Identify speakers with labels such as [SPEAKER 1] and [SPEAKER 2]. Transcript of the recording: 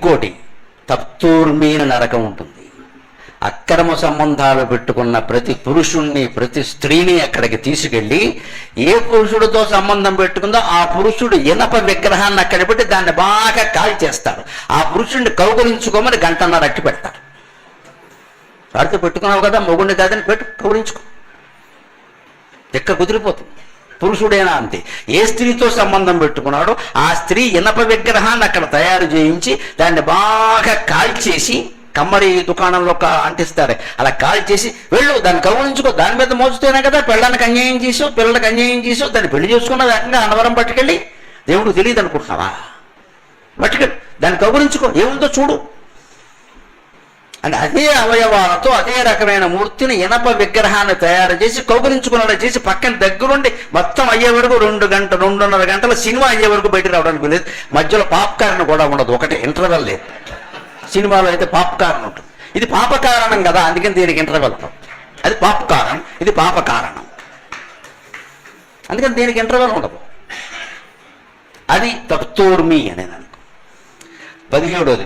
[SPEAKER 1] ఇంకోటి తప్తూర్మీన నరకం ఉంటుంది. అక్రమ సంబంధాలు పెట్టుకున్న ప్రతి పురుషుణ్ణి ప్రతి స్త్రీని అక్కడికి తీసుకెళ్ళి ఏ పురుషుడితో సంబంధం పెట్టుకుందో ఆ పురుషుడు ఇనప విగ్రహాన్ని అక్కడ పెట్టి దాన్ని బాగా కాల్ చేస్తారు. ఆ పురుషుడిని కౌగులించుకోమని గంటన్నర అట్టి పెడతారు. వాడితో పెట్టుకున్నావు కదా మొగుడిని కాదని పెట్టు కౌగులించుకో. ఎక్క కుదిరిపోతుంది. పురుషుడైనా అంతే. ఏ స్త్రీతో సంబంధం పెట్టుకున్నాడో ఆ స్త్రీ ఇనప విగ్రహాన్ని అక్కడ తయారు చేయించి దాన్ని బాగా కాల్చేసి కమ్మరి దుకాణంలో కా- అంటిస్తారు. అలా కాల్చేసి వెళ్ళు దాన్ని కౌగులించుకో దాని మీద మోచుతేనే కదా పెళ్ళానికి అన్యాయం చేసావు పిల్లలకి అన్యాయం చేసావు దాన్ని పెళ్ళి చేసుకున్న రకంగా అనవరం పట్టుకెళ్ళి దేవుడు తెలియదు అనుకుంటున్నావా పట్టుకెళ్ళి దాన్ని కౌగులించుకో ఏముందో చూడు. అంటే అదే అవయవాలతో అదే రకమైన మూర్తిని ఇనప విగ్రహాన్ని తయారు చేసి కౌగులించుకున్నట్టు చేసి పక్కన దగ్గరుండి మొత్తం అయ్యే వరకు రెండు గంట రెండున్నర గంటల సినిమా అయ్యే వరకు బయటకు రావడానికి లేదు మధ్యలో పాప్కార్న్ కూడా ఉండదు. ఒకటే ఇంటర్వెల్ లేదు. సినిమాలో అయితే పాప్కార్న్ ఉంటుంది. ఇది పాపకారణం కదా అందుకని దీనికి ఇంటర్వెల్ అది పాపకారణం ఇది పాపకారణం అందుకని దీనికి ఇంటర్వెల్ ఉండదు. అది తప్తోర్మి అనేది అనుకో పదిహేడోది.